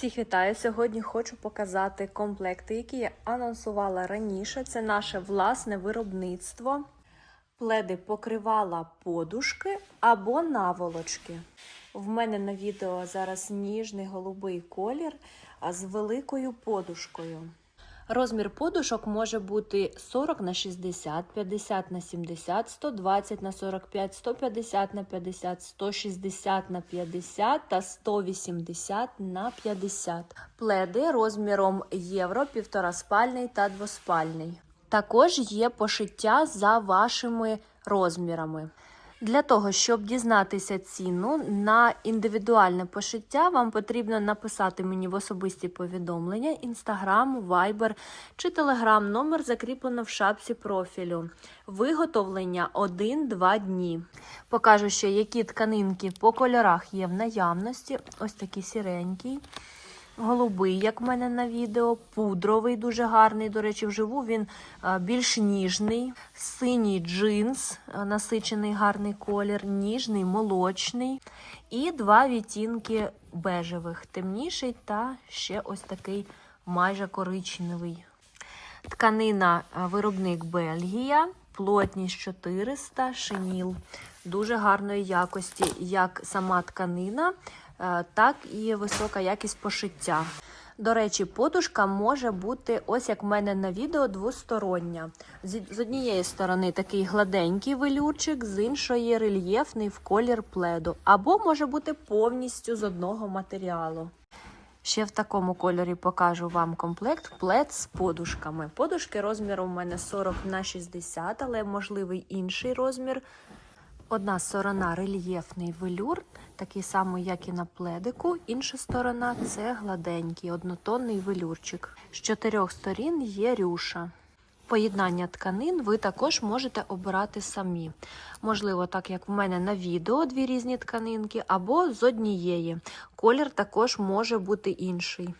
Всіх вітаю! Сьогодні хочу показати комплекти, які я анонсувала раніше. Це наше власне виробництво. Пледи покривала подушки або наволочки. В мене на відео зараз ніжний голубий колір з великою подушкою. Розмір подушок може бути 40 на 60, 50 на 70, 120 на 45, 150 на 50, 160 на 50 та 180 на 50. Пледи розміром євро, півтораспальний та двоспальний. Також є пошиття за вашими розмірами. Для того, щоб дізнатися ціну на індивідуальне пошиття, вам потрібно написати мені в особисті повідомлення, інстаграм, вайбер чи телеграм. Номер закріплено в шапці профілю. Виготовлення 1-2 дні. Покажу ще, які тканинки по кольорах є в наявності. Ось такий сіренький. Голубий, як в мене на відео, пудровий, дуже гарний. До речі, вживу він більш ніжний, синій джинс, насичений гарний колір, ніжний, молочний. І два відтінки бежевих, темніший та ще ось такий майже коричневий. Тканина виробник Бельгія, плотність 400, шиніл. Дуже гарної якості, як сама тканина, е, так і висока якість пошиття. До речі, подушка може бути, ось як в мене на відео, двостороння. З з однієї сторони такий гладенький велюрчик, з іншої рельєфний в колір пледу. Або може бути повністю з одного матеріалу. Ще в такому кольорі покажу вам комплект плед з подушками. Подушки розміром у мене 40 на 60, але можливий інший розмір. Одна сторона рельєфний велюр, такий самий, як і на пледику. Інша сторона це гладенький, однотонний велюрчик. З чотирьох сторін є рюша. Поєднання тканин ви також можете обирати самі. Можливо, так як в мене на відео дві різні тканинки, або з однієї. Колір також може бути інший.